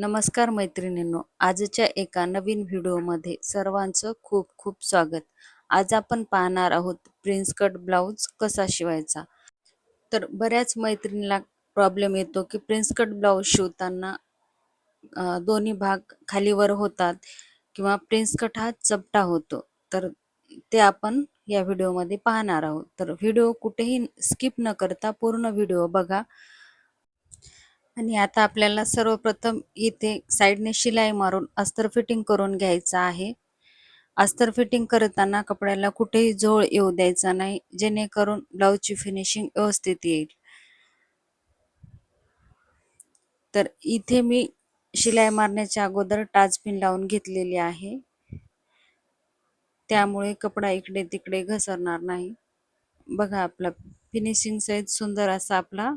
नमस्कार मैत्रिणींनो आजच्या एका नवीन व्हिडिओमध्ये सर्वांचं खूप खूप स्वागत. आज आपण पाहणार आहोत प्रिन्स कट ब्लाऊज कसा शिवायचा? तर बऱ्याच मैत्रिणीला प्रॉब्लेम येतो की प्रिन्स कट ब्लाऊज शिवताना दोन्ही भाग खालीवर होतात किंवा प्रिन्स कट हा चपटा होतो. तर ते आपण या व्हिडिओमध्ये पाहणार आहोत. तर व्हिडिओ कुठेही स्किप न करता पूर्ण व्हिडिओ बघा. आणि आता आपल्याला सर्वप्रथम इथे साईडने शिलाई मारून अस्तर फिटिंग करून घ्यायचं आहे. अस्तर फिटिंग करताना कपड्याला कुठेही झोळ येऊ द्यायचा नाही जेणेकरून ब्लाऊजची फिनिशिंग व्यवस्थित येईल. तर इथे मी शिलाई मारण्याच्या अगोदर टाचपिन लावून घेतलेली आहे. त्यामुळे कपडा इकडे तिकडे घसरणार नाही. बघा आपला फिनिशिंग सहित सुंदर असा आपला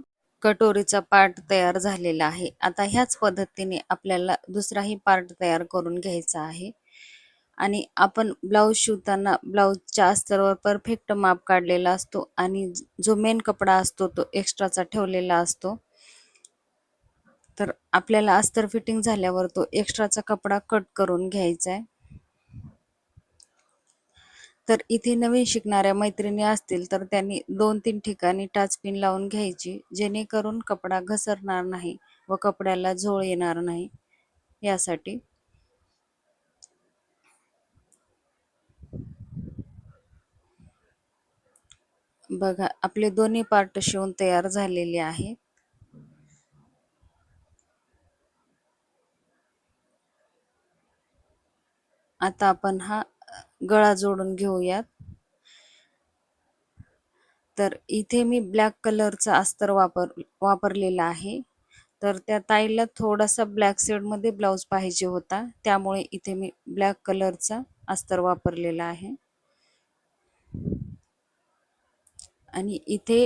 कटोरीचा पार्ट तयार झालेला आहे. आता ह्याच पद्धतीने आपल्याला दुसराही पार्ट तयार करून घ्यायचा आहे. आणि आपण ब्लाऊज शिवताना ब्लाऊजच्या अस्तरवर परफेक्ट माप काढलेला असतो आणि जो मेन कपडा असतो तो एक्स्ट्राचा ठेवलेला असतो. तर आपल्याला अस्तर फिटिंग झाल्यावर तो एक्स्ट्राचा कपडा कट करून घ्यायचा आहे. तर इथे नवीन शिकणाऱ्या मैत्रिणी असतील तर त्यांनी दोन तीन ठिकाणी टाचपिन लावून घ्यायची जेणेकरून कपडा घसरणार नाही व कपड्याला झोळ येणार नाही. यासाठी बघा आपले दोन्ही पार्ट शिवून तयार झालेले आहेत. आता आपण हा गळा जोडून घेऊयात. तर इथे मी ब्लॅक कलरचा अस्तर वापर वापरलेला आहे. तर त्या ताईला थोडासा ब्लॅक शेडमध्ये ब्लाऊज पाहिजे होता. त्यामुळे इथे मी ब्लॅक कलरचा अस्तर वापरलेला आहे. आणि इथे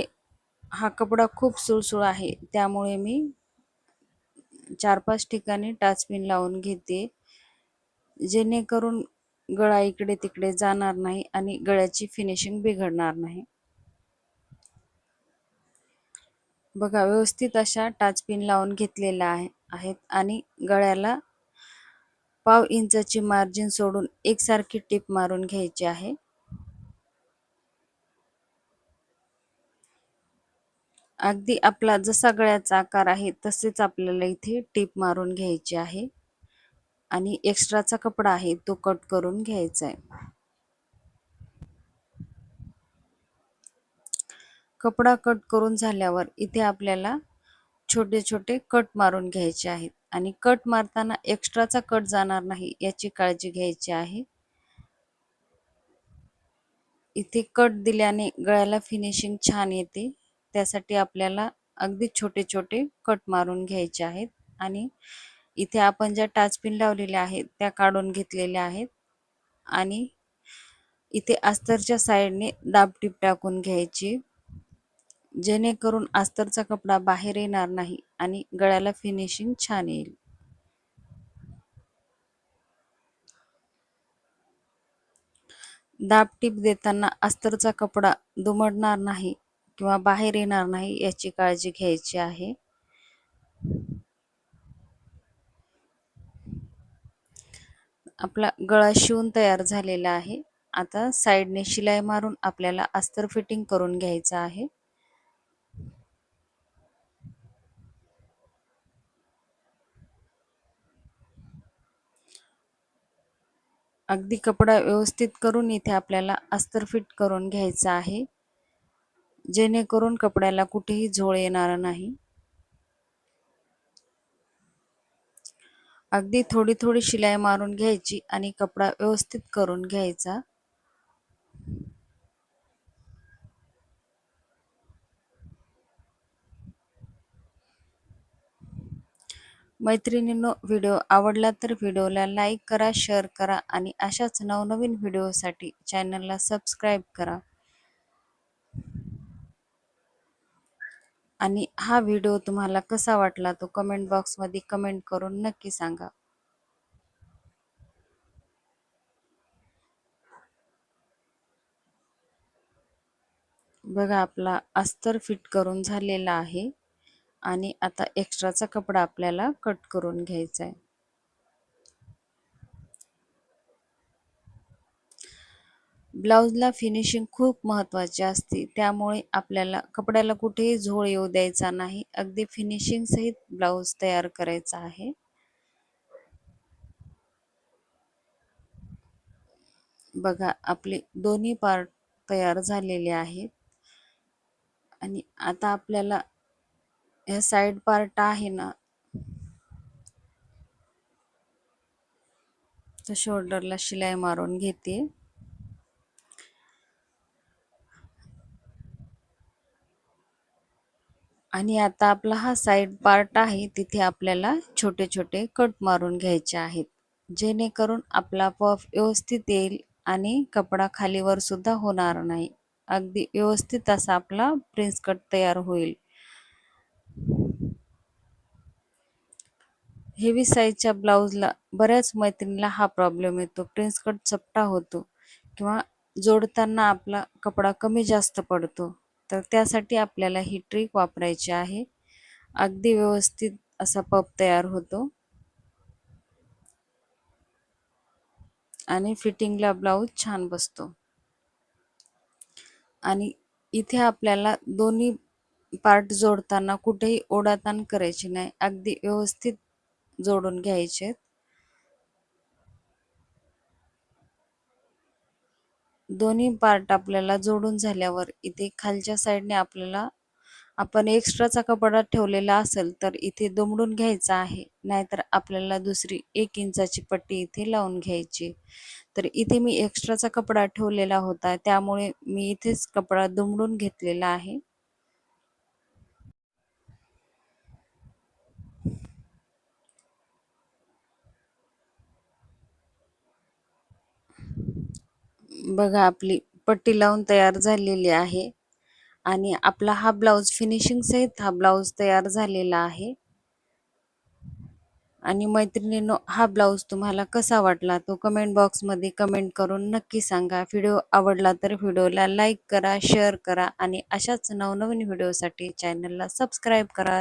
हा कपडा खूप सुळसुळ आहे. त्यामुळे मी चार पाच ठिकाणी टाचपिन लावून घेते. जेणेकरून गळा इकडे तिकडे जाणार नाही आणि गळ्याची फिनिशिंग बिघडणार नाही. बघा व्यवस्थित अशा टाचपिन लावून घेतलेल्या आहे आहेत आणि गळ्याला पाव इंचाची मार्जिन सोडून एकसारखी टीप मारून घ्यायची आहे. अगदी आपला जसा गळ्याचा आकार आहे तसेच आपल्याला इथे टीप मारून घ्यायची आहे. आणि एक्स्ट्राचा कपडा आहे तो कट करून घ्यायचा आहे कपडा कट करून झाल्यावर इथे आपल्याला छोटे छोटे कट मारून घ्यायचे आहेत. आणि कट मारताना एक्स्ट्राचा कट जाणार नाही याची काळजी घ्यायची आहे. इथे कट दिल्याने गळ्याला फिनिशिंग छान येते. त्यासाठी आपल्याला अगदी छोटे छोटे कट मारून घ्यायचे आहेत. आणि इथे आपण ज्या टाचपिन लावलेल्या आहेत त्या काढून घेतलेल्या आहेत. आणि इथे अस्तरच्या साईडने दाबटीप टाकून घ्यायची. जेणेकरून अस्तरचा कपडा बाहेर येणार नाही आणि गळ्याला फिनिशिंग छान येईल. दाबटीप देताना अस्तरचा कपडा दुमडणार नाही किंवा बाहेर येणार नाही याची काळजी घ्यायची आहे. आपला गळा शिवून तयार झालेला आहे. आता साईडने शिलाई मारून आपल्याला अस्तर फिटिंग करून घ्यायचं आहे. अगदी कपडा व्यवस्थित करून इथे आपल्याला अस्तर फिट करून घ्यायचा आहे. जेणेकरून कपड्याला कुठेही झोळ येणार नाही. अगदी थोडी थोडी शिलाई मारून घ्यायची आणि कपडा व्यवस्थित करून घ्यायचा. मैत्रिणींनो व्हिडिओ आवडला तर व्हिडिओला लाईक करा शेअर करा आणि अशाच नवनवीन व्हिडिओसाठी चॅनलला सबस्क्राईब करा. आणि हा व्हिडिओ तुम्हाला कसा वाटला तो कमेंट बॉक्समध्ये कमेंट करून नक्की सांगा. बघा आपला अस्तर फिट करून झालेला आहे आणि आता एक्स्ट्राचा कपडा आपल्याला कट करून घ्यायचा आहे. ब्लाऊजला फिनिशिंग खूप महत्त्वाची असते. त्यामुळे आपल्याला कपड्याला कुठेही झोळ येऊ द्यायचा नाही. अगदी फिनिशिंग सहित ब्लाऊज तयार करायचा आहे. बघा आपले दोन्ही पार्ट तयार झालेले आहेत. आणि आता आपल्याला ह्या साईड पार्ट आहे ना तर शोल्डरला शिलाई मारून घेते. आणि आता आपला हा साईड पार्ट आहे तिथे आपल्याला छोटे छोटे कट मारून घ्यायचे आहेत. जेणेकरून आपला पफ व्यवस्थित येईल आणि कपडा खालीवर सुद्धा होणार नाही. अगदी व्यवस्थित असा आपला प्रिन्स कट तयार होईल. हेवी साईजच्या ब्लाऊजला बऱ्याच मैत्रिणीला हा प्रॉब्लेम येतो. प्रिन्स कट चपटा होतो किंवा जोडताना आपला कपडा कमी जास्त पडतो. तर त्यासाठी आपल्याला ही ट्रिक वापरायची आहे. अगदी व्यवस्थित असा पप तयार होतो. आणि फिटिंगला ब्लाऊज छान बसतो. आणि इथे आपल्याला दोन्ही पार्ट जोडताना कुठेही ओढाताण करायची नाही. अगदी व्यवस्थित जोडून घ्यायचे दोन्ही पार्ट आपल्याला जोडून झाल्यावर इथे खालच्या साईडने आपल्याला आपण एक्स्ट्राचा कपडा ठेवलेला असेल तर इथे दुमडून घ्यायचा आहे. नाहीतर आपल्याला दुसरी एक इंचाची पट्टी इथे लावून घ्यायची. तर इथे मी एक्स्ट्राचा कपडा ठेवलेला होता. त्यामुळे मी इथेच कपडा दुमडून घेतलेला आहे. बघा आपली पट्टी लावून तयार झालेली आहे. आणि आपला हा ब्लाऊज फिनिशिंग सहित हा ब्लाऊज तयार झालेला आहे. आणि मैत्रिणींनो हा ब्लाऊज तुम्हाला कसा वाटला? तो कमेंट बॉक्समध्ये कमेंट करून नक्की सांगा. व्हिडिओ आवडला तर व्हिडिओला लाईक करा शेअर करा आणि अशाच नवनवीन व्हिडिओसाठी चॅनलला सबस्क्राईब करा.